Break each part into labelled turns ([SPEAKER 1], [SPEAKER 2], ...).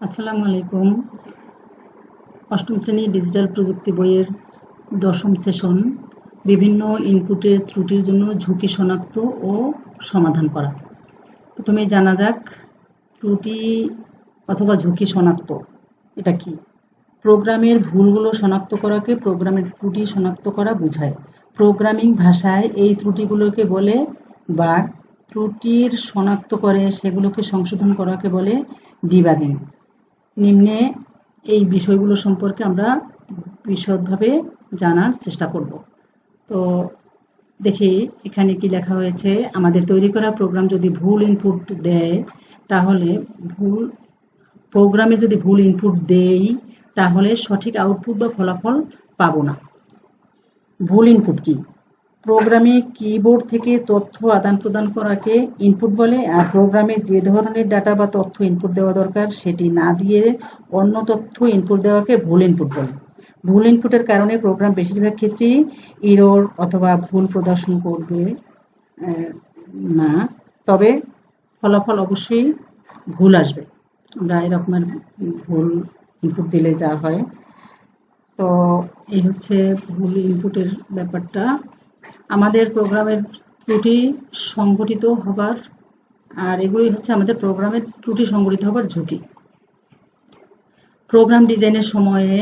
[SPEAKER 1] আসসালামু আলাইকুম। অষ্টম শ্রেণির ডিজিটাল প্রযুক্তি বইয়ের দশম সেশন, বিভিন্ন ইনপুটের ত্রুটির জন্য ঝুঁকি শনাক্ত ও সমাধান করা। প্রথমে জানা যাক, ত্রুটি অথবা ঝুঁকি শনাক্ত, এটা কি? প্রোগ্রামের ভুলগুলো শনাক্ত করাকে প্রোগ্রামের ত্রুটি শনাক্ত করা বোঝায়। প্রোগ্রামিং ভাষায় এই ত্রুটিগুলোকে বলে বা ত্রুটির শনাক্ত করে সেগুলোকে সংশোধন করাকে বলে ডিবাগিং। নিম্নে এই বিষয়গুলো সম্পর্কে আমরা বিশদভাবে জানার চেষ্টা করব। তো দেখি এখানে কি লেখা হয়েছে, আমাদের তৈরি করা প্রোগ্রাম যদি ভুল ইনপুট দেয়, তাহলে ভুল প্রোগ্রামে যদি ভুল ইনপুট দেই, তাহলে সঠিক আউটপুট বা ফলাফল পাবো না। ভুল ইনপুট কি? প্রোগ্রামে কিবোর্ড থেকে তথ্য আদান প্রদান করাকে ইনপুট বলে, আর প্রোগ্রামে যে ধরনের ডাটা বা তথ্য ইনপুট দেওয়া দরকার, সেটি না দিয়ে অন্য তথ্য ইনপুট দেওয়াকে ভুল ইনপুট বলে। ভুল ইনপুটের কারণে প্রোগ্রাম বেশিরভাগ ক্ষেত্রেই ইরোর অথবা ভুল প্রদর্শন করবে না। তবে ফলাফল অবশ্যই ভুল আসবে। আমরা এরকমের ভুল ইনপুট দিলে যা হয়। তো এই হচ্ছে ভুল ইনপুটের ব্যাপারটা। আমাদের প্রোগ্রামের ত্রুটি সংগঠিত হবার, আর এগুলি হচ্ছে আমাদের প্রোগ্রামের ত্রুটি সংগঠিত হবার ঝুঁকি। প্রোগ্রাম ডিজাইনের সময়ে,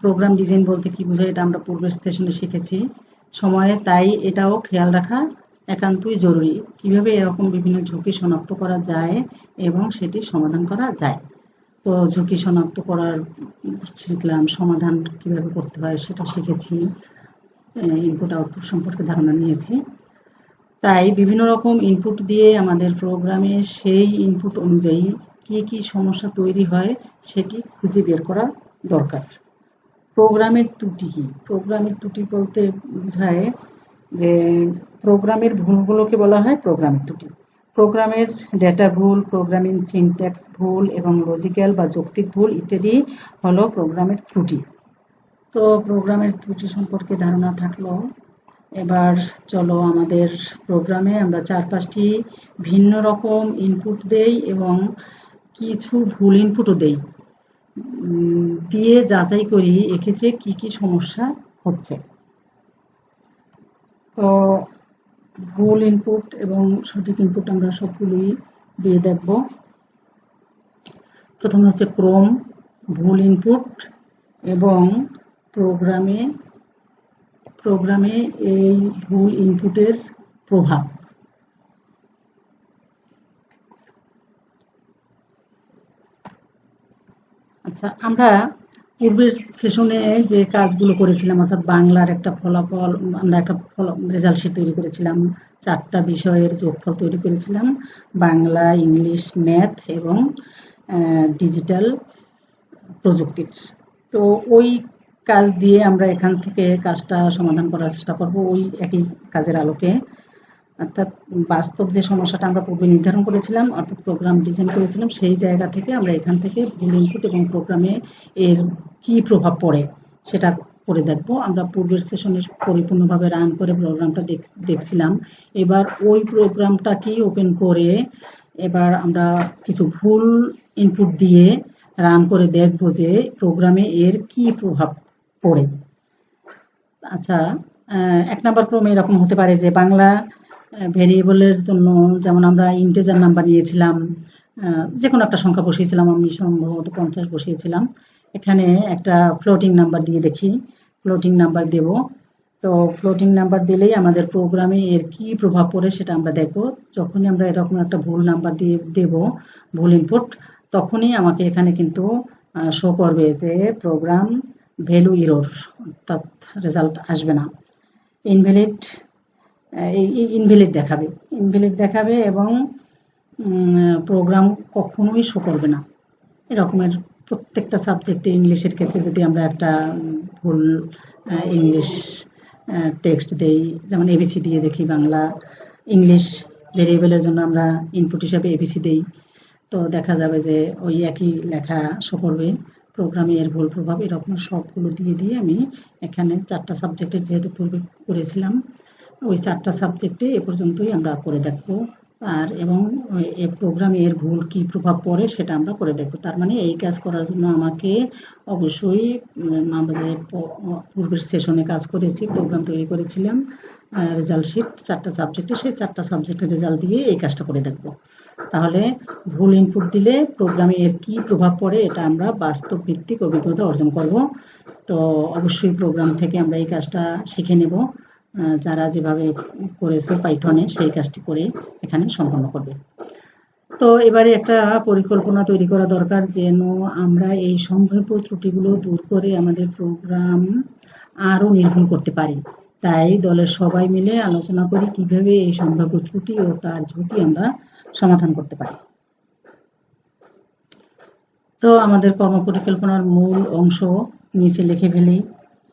[SPEAKER 1] প্রোগ্রাম ডিজাইন বলতে কি বোঝায় এটা আমরা পূর্বের সেশনে শিখেছি। সময়ে তাই এটাও খেয়াল রাখা একান্তই জরুরি। কীভাবে এরকম বিভিন্ন ঝুঁকি শনাক্ত করা যায় এবং সেটি সমাধান করা যায়। তো ঝুঁকি শনাক্ত করার শিখলাম, সমাধান কীভাবে করতে হয় সেটা শিখেছি। ইনপুট আউটপুট সম্পর্কে ধারণা নিয়েছি। তাই বিভিন্ন রকম ইনপুট দিয়ে আমাদের প্রোগ্রামে সেই ইনপুট অনুযায়ী কি কি সমস্যা তৈরি হয় সেটি খুঁজে বের করা দরকার। প্রোগ্রামের ত্রুটি কি? প্রোগ্রামের ত্রুটি বলতে বোঝায় যে প্রোগ্রামের ভুলগুলোকে বলা হয় প্রোগ্রামের ত্রুটি। প্রোগ্রামের ডেটা ভুল প্রোগ্রামিং সিনট্যাক্স ভুল এবং লজিক্যাল বা যৌক্তিক ভুল ইত্যাদি হলো প্রোগ্রামের ত্রুটি। তো প্রোগ্রামের ত্রুটি সম্পর্কে ধারণা থাকল। এবার চলো আমাদের প্রোগ্রামে আমরা চার পাঁচটি ভিন্ন রকম ইনপুট দেই এবং কিছু ভুল ইনপুটও দেই। দিয়ে যাচাই করি এক্ষেত্রে কি কি সমস্যা হচ্ছে। তো ভুল ইনপুট এবং সঠিক ইনপুট আমরা সবগুলোই দিয়ে দেখব। প্রথমে হচ্ছে ক্রোম, ভুল ইনপুট এবং প্রোগ্রামে প্রোগ্রামে এই ভুল ইনপুটের প্রভাব। আচ্ছা আমরা পূর্বের সেশনে যে কাজগুলো করেছিলাম, অর্থাৎ বাংলার একটা ফলাফল, আমরা একটা রেজাল্ট শিট তৈরি করেছিলাম, চারটা বিষয়ের যোগফল তৈরি করেছিলাম, বাংলা, ইংলিশ ম্যাথ এবং ডিজিটাল প্রযুক্তির। তো ওই কাজ দিয়ে আমরা এখান থেকে কাজটা সমাধান করার চেষ্টা করব ওই একই কাজের আলোকে। অর্থাৎ বাস্তব যে সমস্যাটা আমরা পূর্বে নির্ধারণ করেছিলাম, অর্থাৎ প্রোগ্রাম ডিজাইন করেছিলাম, সেই জায়গা থেকে আমরা এখান থেকে ভুল ইনপুট এবং প্রোগ্রামে এর কি প্রভাব পড়ে সেটা করে দেখব। আমরা পূর্বের সেশনে পরিপূর্ণভাবে রান করে প্রোগ্রামটা দেখছিলাম। এবার ওই প্রোগ্রামটাকেই ওপেন করে এবার আমরা কিছু ভুল ইনপুট দিয়ে রান করে দেখব যে প্রোগ্রামে এর কি প্রভাব পড়ে। আচ্ছা এক নাম্বার ক্রমে এরকম হতে পারে যে বাংলা ভেরিয়েবলের জন্য যেমন আমরা ইন্টেজার নাম্বার নিয়েছিলাম যে কোনো একটা সংখ্যা বসিয়েছিলাম, আমি সম্ভবত পঞ্চাশ বসিয়েছিলাম। এখানে একটা ফ্লোটিং নাম্বার দিয়ে দেখি ফ্লোটিং নাম্বার দেব। তো ফ্লোটিং নাম্বার দিলেই আমাদের প্রোগ্রামে এর কি প্রভাব পড়ে সেটা আমরা দেখব। যখনই আমরা এরকম একটা ভুল নাম্বার দিয়ে দেব, ভুল ইনপুট তখনই আমাকে এখানে কিন্তু শো করবে যে প্রোগ্রাম ভ্যালু ইরোর, অর্থাৎ রেজাল্ট আসবে না। ইনভ্যালিড এই ইনভ্যালিড দেখাবে। ইনভ্যালিড দেখাবে এবং প্রোগ্রাম কখনোই শো করবে না। এরকমের প্রত্যেকটা সাবজেক্টে ইংলিশের ক্ষেত্রে যদি আমরা একটা ভুল ইংলিশ টেক্সট দেই, যেমন এবিসি দিয়ে দেখি বাংলা ইংলিশ ভেরিয়েবলের জন্য আমরা ইনপুট হিসাবে এবিসি দেই, তো দেখা যাবে যে ওই একই লেখা শো করবে। প্রোগ্রামে এর ভুল প্রভাব এরকম সবগুলো দিয়ে দিয়ে আমি এখানে চারটা সাবজেক্টের যেহেতু পূর্বে করেছিলাম, ওই চারটা সাবজেক্টে এ পর্যন্তই আমরা করে দেখব। আর এবং এই প্রোগ্রামে এর ভুল কি প্রভাব পড়ে সেটা আমরা করে দেখব। তার মানে এই কাজ করার জন্য আমাকে অবশ্যই আমাদের পূর্বের সেশনে কাজ করেছি প্রোগ্রাম তৈরি করেছিলাম রেজাল্ট শিট চারটা সাবজেক্টে সেই চারটা সাবজেক্টের রেজাল্ট দিয়ে এই কাজটা করে দেখব। তাহলে ভুল ইনপুট দিলে প্রোগ্রামে এর কি প্রভাব পড়ে এটা আমরা বাস্তব ভিত্তিক অভিজ্ঞতা অর্জন করব। তো অবশ্যই প্রোগ্রাম থেকে আমরা এই কাজটা শিখে নেব। যারা যেভাবে করেছ পাইথনে, সেই কাজটি করে এখানে সম্পন্ন করবে। তো এবারে একটা পরিকল্পনা তৈরি করা দরকার, যেন আমরা এই সম্ভাব্য ত্রুটিগুলো দূর করে আমাদের প্রোগ্রাম আরও নির্ভুল করতে পারি। তাই দলের সবাই মিলে আলোচনা করি কীভাবে এই সম্ভাব্য ত্রুটি ও তার ঝুঁকি আমরা সমাধান করতে পারি। তো আমাদের কর্ম পরিকল্পনার মূল অংশ নিচে লিখে ফেলি।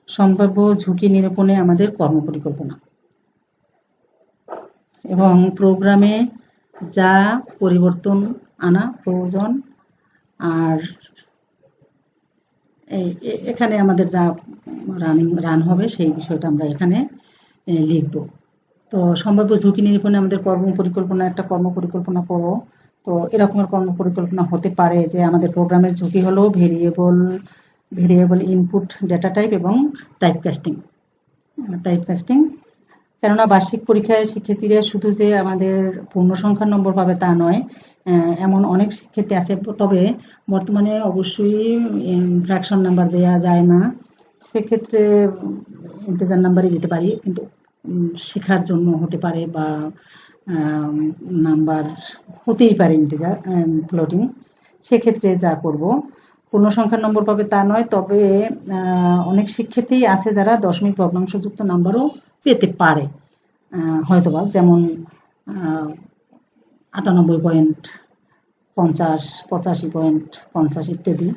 [SPEAKER 1] সম্ভাব্য ঝুঁকি নিরূপণে আমাদের কর্মপরিকল্পনা। এবং প্রোগ্রামে যা পরিবর্তন আনা প্রয়োজন, আর এখানে আমাদের যা রানিং, রান হবে সেই বিষয়টা আমরা এখানে লিখব। তো সম্ভাব্য ঝুঁকি নিরূপণে আমাদের কর্ম পরিকল্পনা একটা কর্ম পরিকল্পনা করব। তো এরকমের কর্ম পরিকল্পনা হতে পারে যে আমাদের প্রোগ্রামের ঝুঁকি হলো variable variable input data type এবং টাইপ কাস্টিং টাইপ কাস্টিং কেননা বার্ষিক পরীক্ষায় শিক্ষার্থীরা শুধু যে আমাদের পূর্ণ সংখ্যার নম্বর পাবে তা নয় এমন অনেক শিক্ষার্থী আছে, তবে বর্তমানে অবশ্যই ফ্র্যাকশন নাম্বার দেয়া যায় না। সেক্ষেত্রে ইন্টেজার নাম্বারই দিতে পারি, কিন্তু শেখার জন্য হতে পারে বা নাম্বার হতেই পারে ইন্টেজার ফ্লোটিং সেক্ষেত্রে যা করব পূর্ণ সংখ্যার নম্বর পাবে তা নয়, তবে অনেক শিক্ষার্থী আছে যারা দশমিক ভগ্নাংশযুক্ত নাম্বারও পেতে পারে হয়তোবা, যেমন আটানব্বই পয়েন্ট পঞ্চাশ, পঁচাশি পয়েন্ট পঞ্চাশ ইত্যাদি।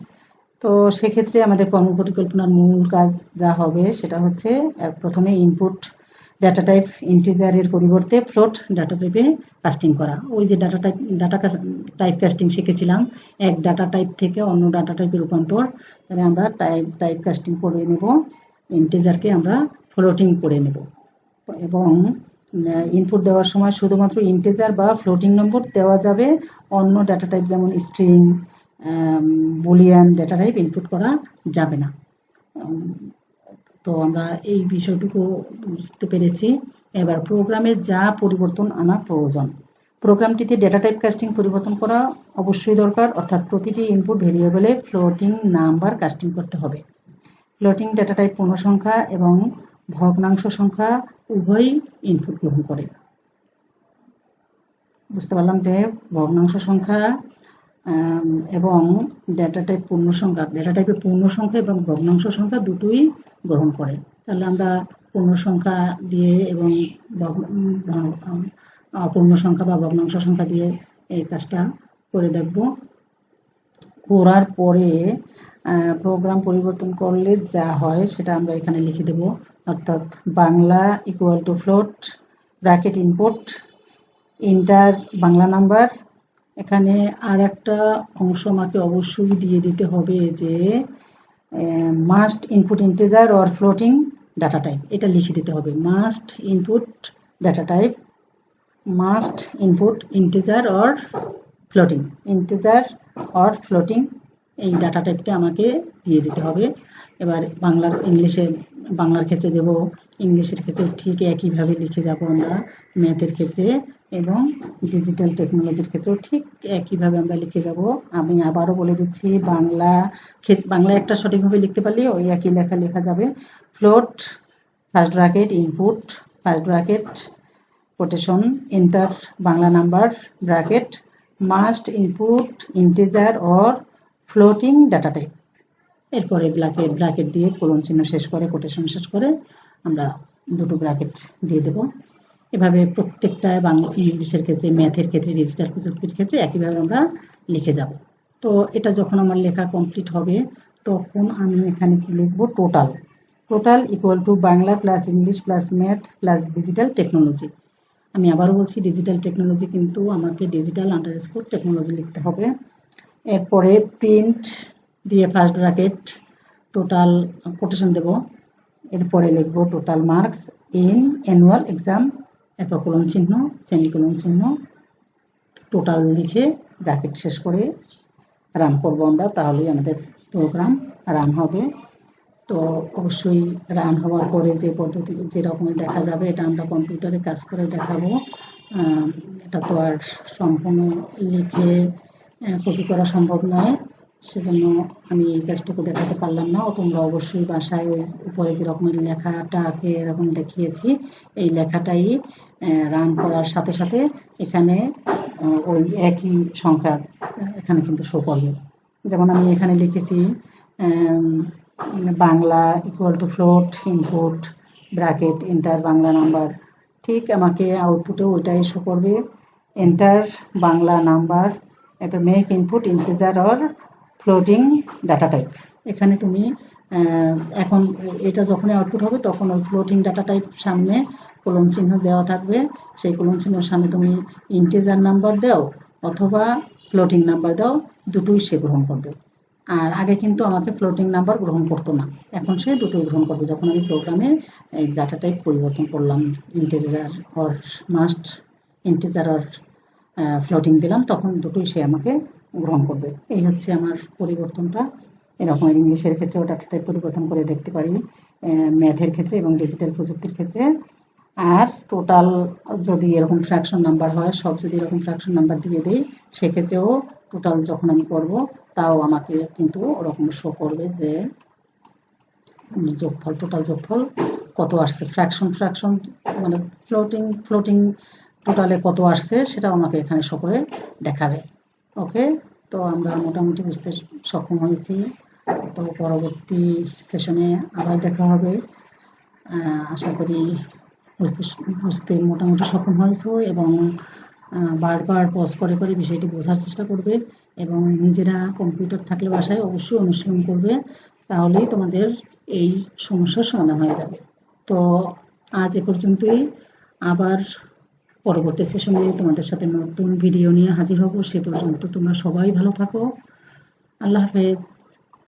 [SPEAKER 1] তো সেক্ষেত্রে আমাদের কর্ম পরিকল্পনার মূল কাজ যা হবে সেটা হচ্ছে প্রথমে ইনপুট ডাটা টাইপ ইন্টিজারের পরিবর্তে ফ্লোট ডাটা টাইপে কাস্টিং করা। ওই যে data type data type casting শিখেছিলাম। এক ডাটা টাইপ থেকে অন্য ডাটা টাইপে রূপান্তর। তাহলে আমরা টাইপ টাইপ কাস্টিং করে নেব। ইন্টিজারকে আমরা ফ্লোটিং করে নেব। এবং ইনপুট দেওয়ার সময় শুধুমাত্র ইন্টিজার বা ফ্লোটিং নম্বর দেওয়া যাবে। অন্য ডাটা টাইপ যেমন string boolean data type input করা যাবে না। তো আমরা এই বিষয়টুকু বুঝতে পেরেছি। এবার প্রোগ্রামে যা পরিবর্তন আনা প্রয়োজন। প্রোগ্রামটিতে ডেটা টাইপ কাস্টিং পরিবর্তন করা অবশ্যই দরকার, অর্থাৎ প্রতিটি ইনপুট ভেরিয়েবলে ফ্লোটিং নাম্বার কাস্টিং করতে হবে। ফ্লোটিং ডেটা টাইপ পূর্ণসংখ্যা এবং ভগ্নাংশ সংখ্যা উভয়ই ইনপুট গ্রহণ করে। বুঝতে পারলাম যে ভগ্নাংশ সংখ্যা এবং ডেটা টাইপ পূর্ণ সংখ্যা ডেটা টাইপের পূর্ণ সংখ্যা এবং ভগ্নাংশ সংখ্যা দুটোই গ্রহণ করে। তাহলে আমরা পূর্ণ সংখ্যা দিয়ে এবং অপূর্ণ সংখ্যা বা ভগ্নাংশ সংখ্যা দিয়ে এই কাজটা করে দেখব। করার পরে প্রোগ্রাম পরিবর্তন করলে যা হয় সেটা আমরা এখানে লিখে দেব। অর্থাৎ Bangla equal to float bracket input enter Bangla number এখানে আর একটা অংশ আমাকে অবশ্যই দিয়ে দিতে হবে যে must input integer or floating data type এটা লিখে দিতে হবে। Must input data type must input integer or floating integer or floating এই ডাটা টাইপটা আমাকে দিয়ে দিতে হবে। এবার বাংলার ইংলিশে, বাংলার ক্ষেত্রে দেব। ইংলিশের ক্ষেত্রে ঠিক একইভাবে লিখে যাব আমরা। ম্যাথের ক্ষেত্রে এবং ডিজিটাল টেকনোলজির ক্ষেত্রেও ঠিক একইভাবে আমরা লিখে যাব। আমি আবারও বলে দিচ্ছি, বাংলা বাংলা একটা সঠিকভাবে লিখতে পারলে ওই একই লেখা লেখা যাবে। Float first bracket input first bracket quotation enter Bangla number bracket must input integer or floating data type এরপরে ব্র্যাকেট ব্র্যাকেট দিয়ে কোলন চিহ্ন শেষ করে কোটেশন শেষ করে আমরা দুটো ব্র্যাকেট দিয়ে দেব। এভাবে প্রত্যেকটা বাংলা ইংলিশের ক্ষেত্রে, ম্যাথের ক্ষেত্রে ডিজিটাল প্রযুক্তির ক্ষেত্রে একইভাবে আমরা লিখে যাব। তো এটা যখন আমার লেখা কমপ্লিট হবে, তখন আমি এখানে কি লিখব? Total total equal to Bangla plus English plus math plus digital technology আমি আবারও বলছি ডিজিটাল টেকনোলজি কিন্তু আমাকে ডিজিটাল আন্ডারস্কোর টেকনোলজি লিখতে হবে। এরপরে প্রিন্ট দিয়ে ফার্স্ট ব্র্যাকেট টোটাল কোটেশন দেব। এরপরে লিখব total marks in annual exam এরপর কোলন চিহ্ন সেমিকোলন চিহ্ন টোটাল লিখে ব্র্যাকেট শেষ করে রান করব আমরা, তাহলেই আমাদের প্রোগ্রাম রান হবে। তো অবশ্যই রান হওয়ার পরে যে পদ্ধতি, যে রকমের দেখা যাবে, এটা আমরা কম্পিউটারে কাজ করে দেখাবো। এটা তো আর সম্পূর্ণ লিখে কপি করা সম্ভব নয়। সেজন্য আমি এই কাজটুকু দেখাতে পারলাম না। তোমরা অবশ্যই বাসায় ওই উপরে যে রকমের লেখাটাকে এরকম দেখিয়েছি। এই লেখাটাই রান করার সাথে সাথে এখানে ওই একই সংখ্যা এখানে কিন্তু শো করবে। যেমন আমি এখানে লিখেছি Bangla equal to float input bracket enter Bangla number ঠিক আমাকে আউটপুটে ওইটাই শো করবে। এন্টার বাংলা নাম্বার এটা make input integer or floating data type এখানে তুমি এখন এটা যখনই আউটপুট হবে, তখন ওই ফ্লোটিং ডাটা টাইপ সামনে কোলন চিহ্ন দেওয়া থাকবে। সেই কোলন চিহ্নের সামনে তুমি ইন্টিজার নাম্বার দাও অথবা ফ্লোটিং নাম্বার দাও, দুটোই সে গ্রহণ করবে। আর আগে কিন্তু আমাকে ফ্লোটিং নাম্বার গ্রহণ করতো না। এখন সে দুটোই গ্রহণ করবে। যখন আমি প্রোগ্রামে এই ডাটা টাইপ পরিবর্তন করলাম integer or must integer or floating দিলাম, তখন দুটোই সে আমাকে গ্রহণ করবে। এই হচ্ছে আমার পরিবর্তনটা। এরকম ইংলিশের ক্ষেত্রে ডাটা টাইপ পরিবর্তন করে দেখতে পারি। ম্যাথের ক্ষেত্রে এবং ডিজিটাল প্রযুক্তির ক্ষেত্রে। আর টোটাল যদি এরকম ফ্র্যাকশন নাম্বার হয়, সব যদি এরকম ফ্র্যাকশন নাম্বার দিয়ে দিই, সেক্ষেত্রেও টোটাল যখন আমি করব, তাও আমাকে কিন্তু ওরকম শো করবে যে যোগফল টোটাল যোগফল কত আসছে। ফ্র্যাকশন ফ্র্যাকশন মানে ফ্লোটিং ফ্লোটিং টোটালে কত আসছে, সেটাও আমাকে এখানে শো করে দেখাবে। ওকে, তো আমরা মোটামুটি বুঝতে সক্ষম হয়েছি। তো পরবর্তী সেশনে আবার দেখা হবে। আশা করি বুঝতে বুঝতে মোটামুটি সক্ষম হয়েছো এবং বারবার পজ করে করে বিষয়টি বোঝার চেষ্টা করবে এবং নিজেরা কম্পিউটার থাকলে বাসায় অবশ্যই অনুশীলন করবে, তাহলেই তোমাদের এই সমস্যার সমাধান হয়ে যাবে। তো আজ এ পর্যন্তই। আবার পরবর্তী সেশনে তোমাদের সাথে নতুন ভিডিও নিয়ে হাজির হব। সে পর্যন্ত তোমরা সবাই ভালো থাকো। আল্লাহ হাফেজ।